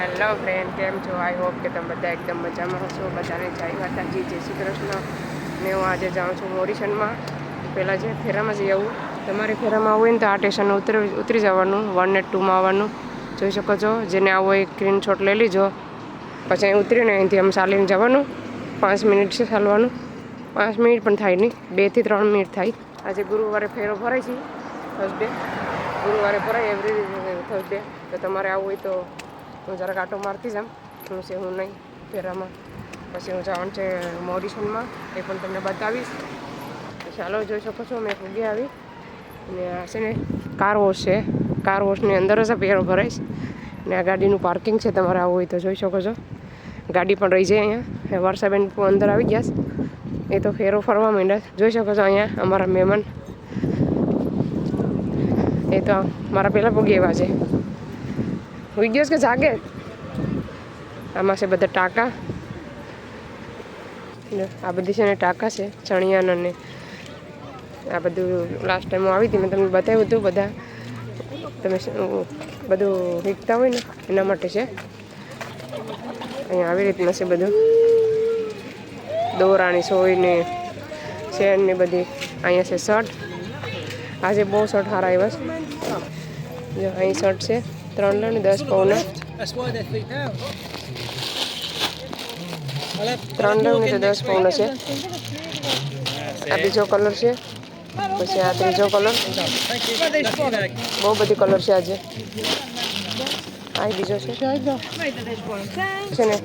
Hello friend કેમ છો? I hope કે તમે બધા એકદમ મજામાં હશો. બધાને જય માતાજી, જય શ્રી કૃષ્ણ. ને હું આજે જાઉં છું મોરિશનમાં. પહેલાં જે ફેરામાં જઈ આવું. તમારે ફેરામાં આવવું ને તો આ સ્ટેશન ઉતરી ઉતરી જવાનું વન ને ટુમાં આવવાનું. જોઈ શકો છો. જેને આવો એક સ્ક્રીનશોટ લઈ લીજો. પછી અહીં ઉતરીને અહીંથી આમ ચાલીને જવાનું. પાંચ મિનિટ છે ચાલવાનું. પાંચ મિનિટ પણ થાય નહીં. બેથી ત્રણ મિનિટ થાય. આજે ગુરુવારે ફેરો ભરાય છે. થર્સડે ગુરુવારે ભરાય એવરી થર્સડે તો તમારે આવવું હોય તો હું જરાક આટો મારતી જામ હું છે હું નહીં ફેરામાં પછી હું જવાનું છે મોડિશનમાં એ પણ તમને બતાવીશ. ચાલો, જોઈ શકો છો, મેં ફૂગી આવી. અને આ છે ને, કાર વોશ છે. કાર વોશની અંદર જ પેરો ભરાઈશ. ને આ ગાડીનું પાર્કિંગ છે, તમારે આવું હોય તો જોઈ શકો છો. ગાડી પણ રહી જાય અહીંયા. વર્ષાબેન અંદર આવી ગયા છે. એ તો ફેરો ફરવા માંડ્યા જોઈ શકો છો અહીંયા અમારા મહેમાન. એ તો મારા પહેલાં પગી એવા છે. હોઈ ગયો કે જાગે? આમાં છે બધા ટાંકા. આ બધી છે ને ટાંકા છે, ચણિયાના ને આ બધું લાસ્ટ ટાઈમ હું આવી હતી, મેં તમને બતાવ્યું હતું બધા. તમે બધું વીકતા હોય ને, એના માટે છે. અહીંયા આવી રીતના છે બધું. દોરાની સોય ને શેર ને બધી. અહીંયા છે શર્ટ. આજે બહુ શર્ટ સારા આવ્યા છે. જો, અહીં શર્ટ છે. ત્રણ લો ને દસ પૌના. ત્રણ લો ને તો દસ પૌના છે આ બીજો કલર છે પછી આ ત્રીજો કલર બહુ બધી કલર છે આજે આ બીજો છે છે ને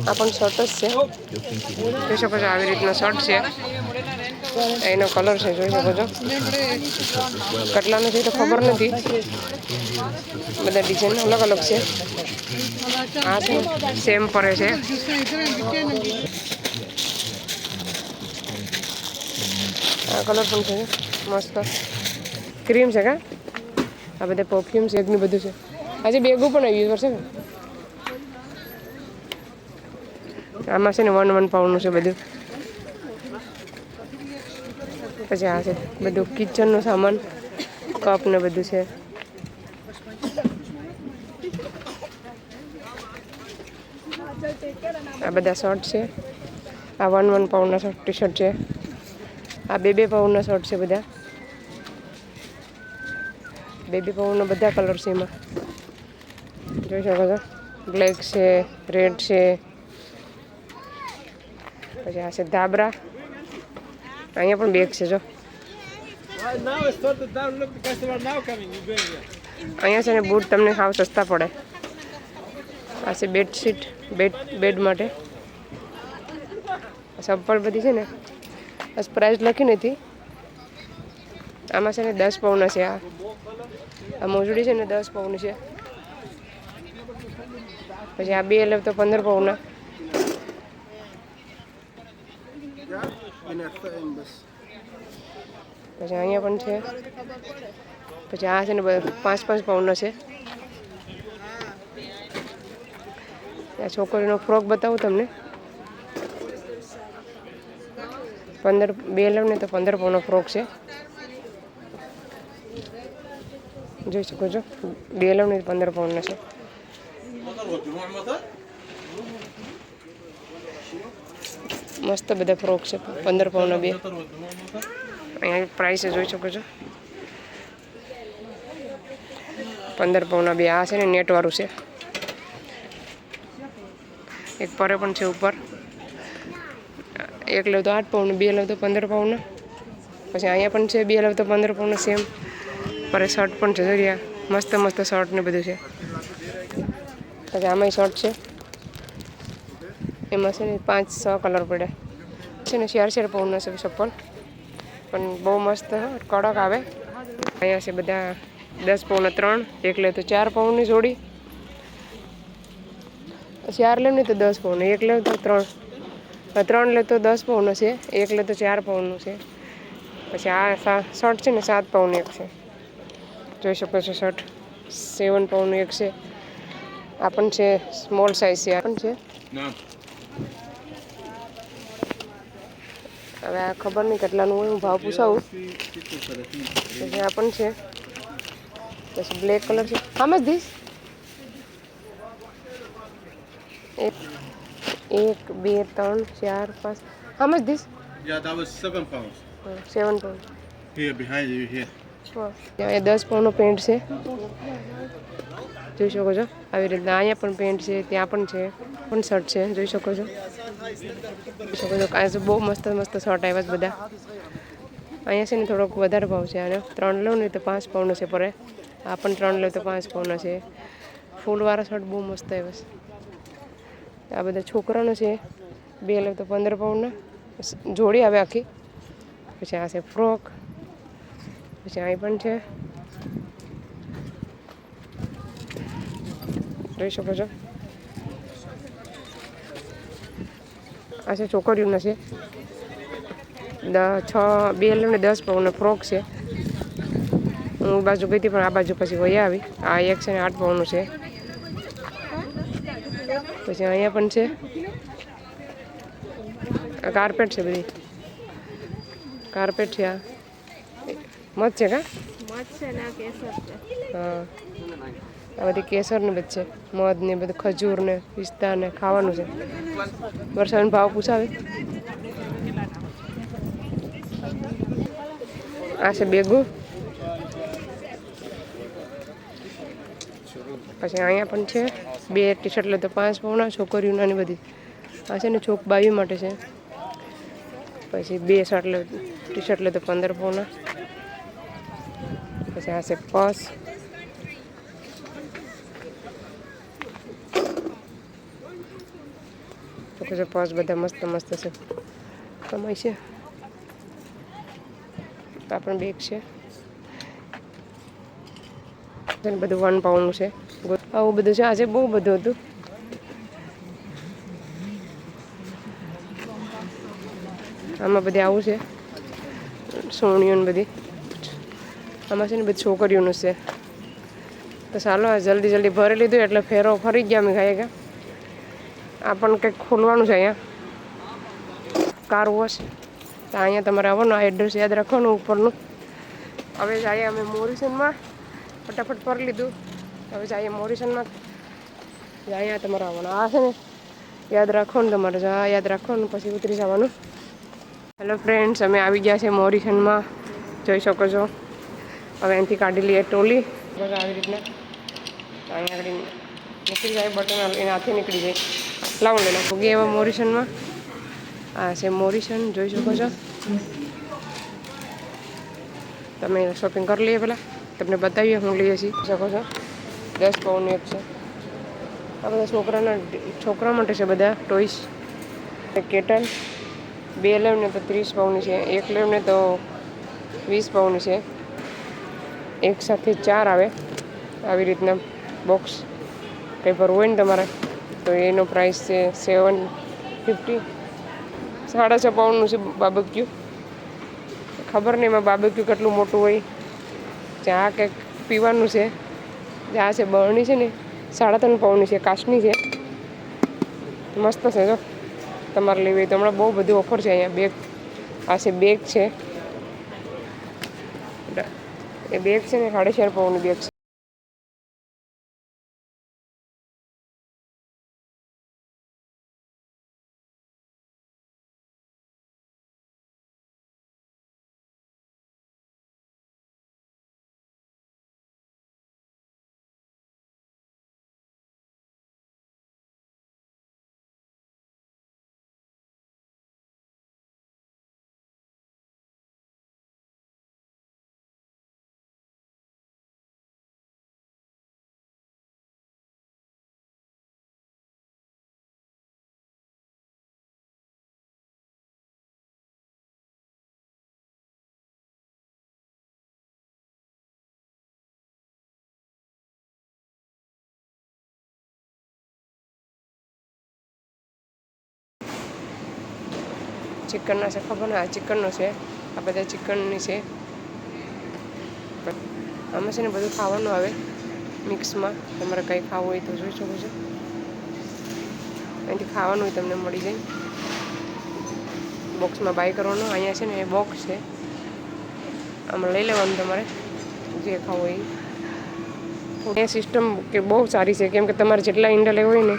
આ પણ શર્ટ જ છે જોઈ શકો છો આવી રીતનો શર્ટ છે એનો કલર છે, જોઈ શકો છો. કેટલાનો છે તો ખબર નથી. બધા ડિઝાઇન અલગ અલગ છે. આ છે સેમ પડે છે. આ કલર પણ છે, મસ્ત. ક્રીમ છે કા? આ બધા પરફ્યુમ છે એકનું બધું છે. આજે બેગું પણ આવ્યું છે આમાં છે ને વન વન પાઉન્ડનું છે બધું. પછી આ છે બધું કિચનનો સામાન કપ ને બધું છે. આ બધા શર્ટ છે. આ વન વન પાઉન્ડના શર્ટ ટી શર્ટ છે. આ બે બે પાઉન્ડના શર્ટ છે બધા. બે બે પાઉન્ડના બધા કલર છે એમાં. જોઈ શકો છો? બ્લેક છે રેડ છે. પછી આ છે ધાબરા. અહીંયા પણ બેગ છે, જો? અહીંયા છે ને બૂટ તમને સાવ સસ્તા પડે. આ છે બેડશીટ બેડ બેડ માટે. ચપ્પલ બધી છે ને બસ પ્રાઇસ લખી નથી આમાં છે ને દસ પાઉના છે આ. આ મોજડી છે ને દસ પાઉની છે. પછી આ બે લેવ તો પંદર પાઉના પછી અહીંયા પણ છે. પછી આ છે ને પાંચ પાંચ પાઉન્ડનો છે. આ છોકરીનો ફ્રોક બતાવું તમને. પંદર, બે લઉં ને તો પંદર પાઉન્ડનો ફ્રોક છે. જોઈ શકો છો. બે લઉં ને પંદર પાઉન્ડનો છે. મસ્ત બધા ફ્રોક છે. પંદર પાઉન્ડના બે. અહીંયા પ્રાઇસ જોઈ શકો છો. પંદર પાઉના બે. આ છે ને નેટવાળું છે. એક પરે પણ છે ઉપર. એક લેવ તો આઠ પાઉન્ડ, બે લેવ તો પંદર પાઉન્ડ. પછી અહીંયા પણ છે, બે લેવ તો પંદર પાઉન્ડ સેમ પરે શર્ટ પણ છે જોઈ મસ્ત મસ્ત શર્ટ ને બધું છે. પછી આમાંય શર્ટ છે. એમાં છે ને પાંચ, છ કલર પડ્યા છે ને ચાર ચાર પૌના છે ચપ્પલ પણ બહુ મસ્ત કડક આવે. અહીંયા છે બધા દસ પૌના ત્રણ, એક લે તો ચાર પૌની જોડી. ચાર લે ને તો દસ પાઉન્ડ એક લે તો ત્રણ. ત્રણ લે તો દસ પૌનો છે, એક લે તો ચાર પૌનું છે. પછી આ શર્ટ છે ને સાત પાઉન્ડ એક છે. જોઈ શકો છો શર્ટ. સેવન પાઉન્ડ એક છે. આ પણ છે સ્મોલ સાઇઝ છે, આ પણ છે. હવે આ ખબર નહીં કેટલાનું હોય હું ભાવ પૂછાવું. આ પણ છે. પછી બ્લેક કલર છે. હામ જ ધીસ એક એક બે ત્રણ ચાર પાંચ. હામ જ this seven pound Here behind you here. અહીંયા દસ પણનો પેન્ટ છે. જોઈ શકો છો, આવી રીતના અહીંયા પણ પેન્ટ છે, ત્યાં પણ છે, પણ શર્ટ છે, જોઈ શકો છો. જોઈ શકો છો કાંઈ બહુ મસ્ત મસ્ત શર્ટ આવ્યા છે બધા. અહીંયા છે ને થોડોક વધારે ભાવ છે આનો. ત્રણ લઉં ને તો પાંચ પાઉન્ડનો છે પરે. આ પણ ત્રણ લો તો પાંચ પાઉન્ડનો છે. ફૂલવાળા શર્ટ બહુ મસ્ત આવ્યા છે. આ બધા છોકરાનો છે. બે લો તો પંદર પાઉન્ડના જોડી આવે આખી. પછી આ છે ફ્રોક પછી અહીં પણ છે. જોઈ શકો છો. આ છે છોકરીઓના છે. છ, બે લઈને દસ પાઉન્ડનો ફ્રોક છે. હું બાજુ ગઈ હતી પણ આ બાજુ પછી વહી આવી. આ એક છે ને આઠ પાઉન્ડનું છે. પછી અહીંયા પણ છે. આ કાર્પેટ છે બધી. કાર્પેટ છે આ. મત છે કા? હા. આ બધી કેસર ને બધું છે. મધ ને બધું ખજૂર ને પિસ્તા ને ખાવાનું છે. વરસાદનો ભાવ પૂછાવે. આ છે બેગું. પછી અહીંયા પણ છે. બે ટી શર્ટ લે તો પાંચ પૌના છોકરીઓના ને બધી. આ છે ને છોક બાવી માટે છે. પછી બે શર્ટ લે ટી શર્ટ લે તો પંદર પાઉના આ છે પર્સ પછી પર્સ બધા મસ્ત મસ્ત છે કમાય છે આ પણ બેગ છે બધું વન પાઉન્ડનું છે આવું બધું છે આજે બહુ બધું હતું આમાં બધી આવું છે સોણીઓ ને બધી આમાં છે ને બધી છોકરીઓનું છે. તો ચાલો જલ્દી જલ્દી ભરી લીધું એટલે ફેરો ફરી ગયા અમે ખાઈ ગયા. આ પણ કંઈક ખોલવાનું છે અહીંયા. Car wash. તો અહીંયા તમારે આવવાનું, આ એડ્રેસ યાદ રાખવાનું ઉપરનું. હવે જઈએ અમે મોરિશનમાં ફટાફટ ભરી લીધું. હવે જઈએ મોરિશનમાં અહીંયા તમારે આવવાનું. આ છે ને, યાદ રાખવાનું તમારે. જા, યાદ રાખવાનું, પછી ઉતરી જવાનું. હેલો ફ્રેન્ડ્સ, અમે આવી ગયા છે મોરિશનમાં જોઈ શકો છો. હવે અહીંથી કાઢી લઈએ ટોલી. બસ આવી રીતના. અહીંયા આગળ નીકળી જાય, બટન હાથે નીકળી જાય. લાવો લઈ લો ભોગી એવા મોરિશનમાં. આ છે મોરિશન, જોઈ શકો છો. તમે શોપિંગ કરી લઈએ પહેલાં. તમને બતાવીએ, હું લઈએ છીએ. શકો છો. દસ પાઉન્ડની એક છે. આ બધા છોકરાના છોકરા માટે છે બધા ટોઈસ કેટલ બે લેવ ને તો ત્રીસ પાઉન્ડની છે. એક લેવને તો વીસ પાઉન્ડની છે. એક સાથે ચાર આવે. આવી રીતના બોક્સ ભરવું હોય ને તમારે, તો એનો પ્રાઇસ છે સેવન ફિફ્ટી સાડા છ પાઉન્ડનું છે બાબક્યુ ખબર નહીં એમાં બાબક્યુ કેટલું મોટું હોય. ચા કંઈક પીવાનું છે આ છે બરણી છે ને, સાડા ત્રણ પાઉન્ડની છે, કાચની છે. મસ્ત છે જો. તમારે લેવી તો હમણાં બહુ બધી ઓફર છે અહીંયા. બેગ આ છે બેગ છે. એ બેગ છે ને સાડા ચાર પાઉન્ડની બેગ છે. ચિકનના છે, ખબર ને આ ચિકનનો છે, આ બધા ચિકનની છે. આમાં છે ને બધું ખાવાનું આવે મિક્સમાં, તમારે કંઈ ખાવું હોય તો જોઈ શકો છો. અહીંથી ખાવાનું હોય તમને મળી જાય. બોક્સમાં બાય કરવાનું, અહીંયા છે ને એ બોક્સ છે. આમાં લઈ લેવાનું તમારે, જે ખાવું હોય એ. સિસ્ટમ કે બહુ સારી છે, કેમ કે તમારે જેટલા ઈંડા લેવા હોય ને,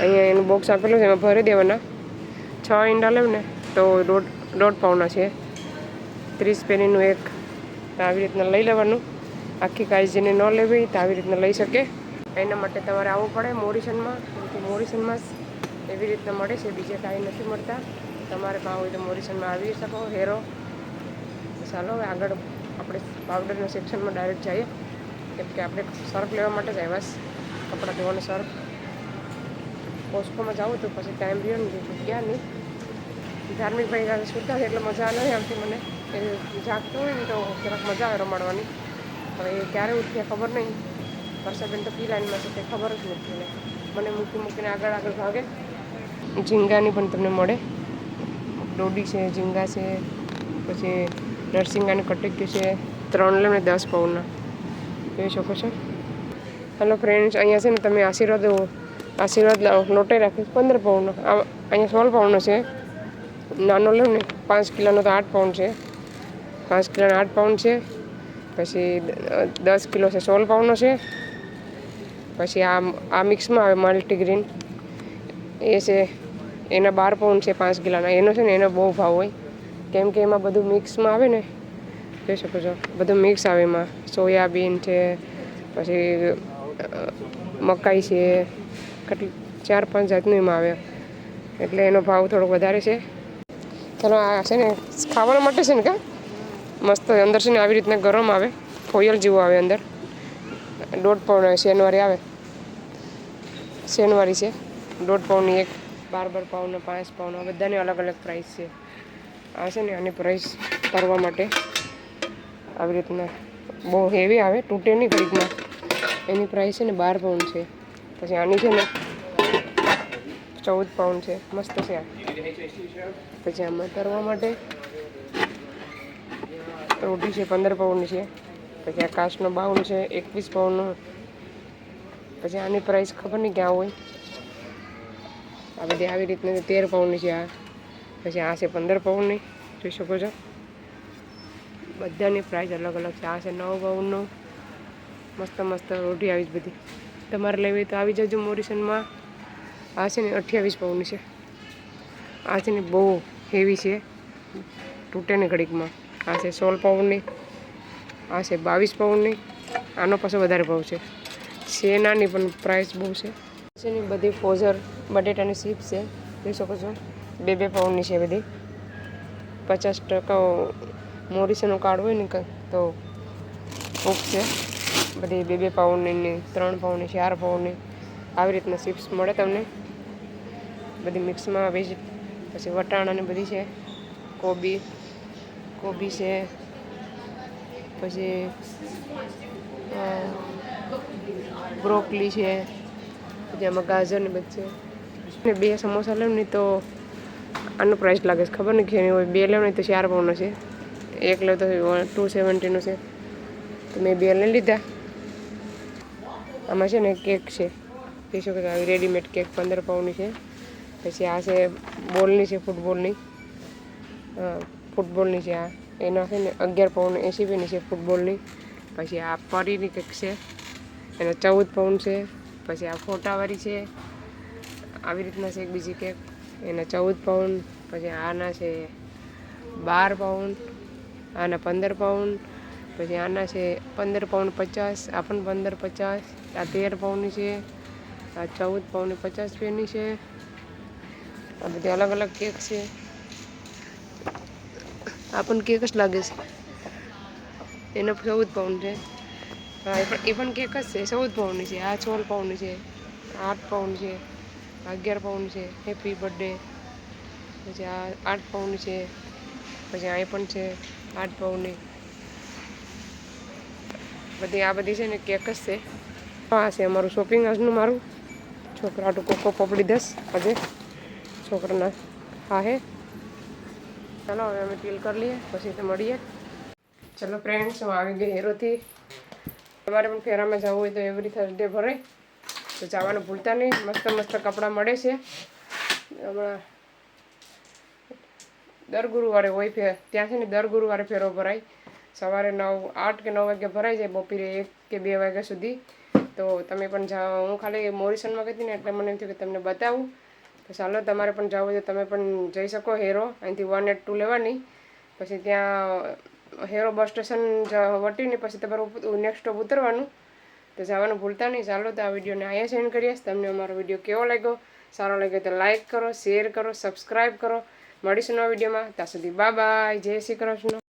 અહીંયા એનું બોક્સ આપેલું છે, એમાં ભરી દેવાના. છ ઈંડા લેવું ને તો દોઢ દોઢ પાઉના છે. ત્રીસ પેનીનું એક તો આવી રીતના લઈ લેવાનું. આખી કાંઈ જેને ન લેવી તો આવી રીતના લઈ શકે. એના માટે તમારે આવવું પડે મોરિશનમાં કેમ કે મોરિશનમાં એવી રીતના મળે છે, બીજે કાંઈ નથી મળતા. તમારે કાં હોય તો મોરિશનમાં આવી શકો, હેરો. ચાલો, હવે આગળ આપણે પાવડરના સેક્શનમાં ડાયરેક્ટ જઈએ. કેમ કે આપણે સર્ફ લેવા માટે જ આવ્યા કપડાં ધોવાનો સર્ફ. કોસ્કોમાં જવું તો પછી ટાઈમ રહ્યો ને ગયા નહીં. ધાર્મિક ભાઈ સાથે સુતા છે એટલે મજા નહીં આવતી મને. એ જાગતો હોય ને તો જરાક મજા આવે રમાડવાની. હવે એ ક્યારે ઉઠ્યા ખબર નહીં. વર્ષાબેન તો પી લાઈનમાં છે, તે ખબર જ નથી એને. મને મૂકી મૂકીને આગળ આગળ ભાગે. ઝીંગાની પણ તમને મળે. ડોડી છે, ઝીંગા છે, પછી નરસિંગાની કટક્યું છે, ત્રણ લેમને દસ પાઉના જોઈ શકો છો. હલો ફ્રેન્ડ્સ અહીંયા છે ને તમે આશીર્વાદ આશીર્વાદ લોટે રાખીશ. પંદર પાઉન્ડનો. આ, અહીંયા સોળ પાઉન્ડનો છે. નાનો લઉં ને, પાંચ કિલોનો તો આઠ પાઉન્ડ છે. પાંચ કિલોનો આઠ પાઉન્ડ છે, પછી દસ કિલો છે, સોળ પાઉન્ડનો છે. પછી આ આ મિક્સમાં આવે મલ્ટીગ્રીન એ છે, એના બાર પાઉન્ડ છે પાંચ કિલોના. એનો છે ને, એનો બહુ ભાવ હોય. કેમ કે એમાં બધું મિક્સમાં આવે ને, જોઈ શકો છો. બધું મિક્સ આવે એમાં. સોયાબીન છે, પછી મકાઈ છે, કેટલી, ચાર પાંચ જાતનું એમાં આવે. એટલે એનો ભાવ થોડો વધારે છે. ચાલો આ છે ને ખાવાના માટે છે ને કા? મસ્ત અંદર છે ને આવી રીતના ગરમ આવે. ફોયલ જેવું આવે અંદર. દોઢ પાઉન્ડ શેનવારી આવે. શેનવારી છે. દોઢ પાઉન્ડની એક બાર બાર પાઉન્ડ પાંચ પાઉન્ડ બધાની અલગ અલગ પ્રાઇસ છે. આ છે ને આની પ્રાઇસ તરવા માટે આવી રીતના બહુ હેવી આવે, તૂટે નહીં ઘડીકમાં. એની પ્રાઇસ છે ને બાર પાઉન્ડ છે. પછી આની છે ને ચૌદ પાઉન્ડ છે. મસ્ત છે પછી આમાં તરવા માટે રોટી છે, પંદર પાઉન્ડ છે. પછી આ કાચનો બાઉલ છે, એકવીસ પાઉન્ડનો પછી આની પ્રાઇસ ખબર નહીં ક્યાં હોય. આ બધી આવી રીતના તેર પાઉન્ડની છે આ. પછી આ છે પંદર પાઉન્ડની જોઈ શકો છો. બધાની પ્રાઇસ અલગ અલગ છે. આ છે નવ પાઉન્ડનો મસ્ત મસ્ત રોટી આવી જ બધી. તમારે લેવી તો આવી જજો મોરિસનમાં. આ છે ને અઠ્યાવીસ પાઉન્ડની છે. આ છે ને બહુ હેવી છે. તૂટે ને ઘડીકમાં. આ છે સોળ પાઉન્ડની આ છે બાવીસ પાઉન્ડની આનો પાછો વધારે ભાવ છે. છે નાની પણ પ્રાઇસ બહુ છે. છે ને બધી ફોઝર બટેટાની સીપ છે. જોઈ શકો છો. બે બે પાઉન્ડની છે બધી. પચાસ ટકા મોરિસનું કાર્ડ હોય ને તો ઓફ છે. બધી બે બે પાઉન્ડની ત્રણ પાઉન્ડની ચાર પાઉન્ડની આવી રીતના ચિપ્સ મળે તમને. બધી મિક્સમાં વેજ પછી વટાણાની બધી છે. કોબી કોબી છે, પછી બ્રોકલી છે, પછી આમાં ગાજરની બધી છે. ને બે સમોસા લેવ નહીં તો આનો પ્રાઇસ લાગે છે. ખબર નહીં કેની હોય. બે લેવ નહીં તો ચાર પાઉન્ડનો છે. એક લેવ તો ટુ સેવન્ટીનું છે. તો મેં બે લઈ લીધા. આમાં છે ને કેક છે. જોઈ શકો છો આવી રેડીમેડ કેક પંદર પાઉની છે. પછી આ છે બોલની છે ફૂટબોલની ફૂટબોલની છે આ. એના છે ને અગિયાર પાઉન્ડ એંસી રૂપિયાની છે ફૂટબોલની પછી આ પરીની કેક છે. એના ચૌદ પાઉન્ડ છે. પછી આ ફોટાવાળી છે. આવી રીતના છે એક બીજી કેક એના ચૌદ પાઉન્ડ પછી આના છે બાર પાઉન્ડ આના પંદર પાઉન્ડ પછી આના છે પંદર પાઉન્ડ પચાસ. આ પણ પંદર પચાસ. આ તેર પાઉન્ડની છે. આ ચૌદ પાઉને પચાસ રૂપિયાની છે. આ બધી અલગ અલગ કેક છે. આ પણ કેક જ લાગે છે. એનો ચૌદ પાઉન્ડ છે. હા એ પણ એ પણ કેક જ છે. ચૌદ પાઉન્ડની છે. આ સોળ પાઉન્ડ છે. આઠ પાઉન્ડ છે. અગિયાર પાઉન્ડ છે. Happy birthday. પછી આ આઠ પાઉન્ડ છે. પછી આ પણ છે. આઠ પાઉન્ડની બધી આ બધી છે ને કેક જ છે. આ છે અમારું શોપિંગ આજનું મારું. છોકરા ટૂંકો પપડી દસ. આજે છોકરાના હા હે. ચાલો, હવે અમે ટીલ કરી લઈએ, પછી તો મળીએ. ચલો ફ્રેન્ડ્સ હું આવી ગઈ હેરોથી. તમારે પણ ફેરામાં જવું હોય તો એવરી થર્સડે ભરાય તો જવાનું ભૂલતા નહીં. મસ્ત મસ્ત કપડાં મળે છે. હમણાં દર ગુરુવારે હોય ફેર, ત્યાં છે ને દર ગુરુવારે ફેરો ભરાય. સવારે નવ, આઠ કે નવ વાગે ભરાઈ જાય, બપોરે એક કે બે વાગ્યા સુધી. તો તમે પણ જાઓ. હું ખાલી મોરિસનમાં ગઈ ને એટલે મને એમ થયું કે તમને બતાવું. તો ચાલો, તમારે પણ જવું હોય તો તમે પણ જઈ શકો હેરો. અહીંથી વન એટ ટુ લેવાની. પછી ત્યાં હેરો બસ સ્ટેશન વટીને પછી તમારું નેક્સ્ટ સ્ટોપ ઉતરવાનું. તો જવાનું ભૂલતા નહીં. ચાલો તો આ વિડીયોને અહીંયા સેન્ડ કરીએ. તમને અમારો વીડિયો કેવો લાગ્યો? સારો લાગ્યો તો લાઈક કરો શેર કરો સબસ્ક્રાઈબ કરો. મળીશું નવા વિડીયોમાં. ત્યાં સુધી બા બાય જય શ્રી કૃષ્ણ.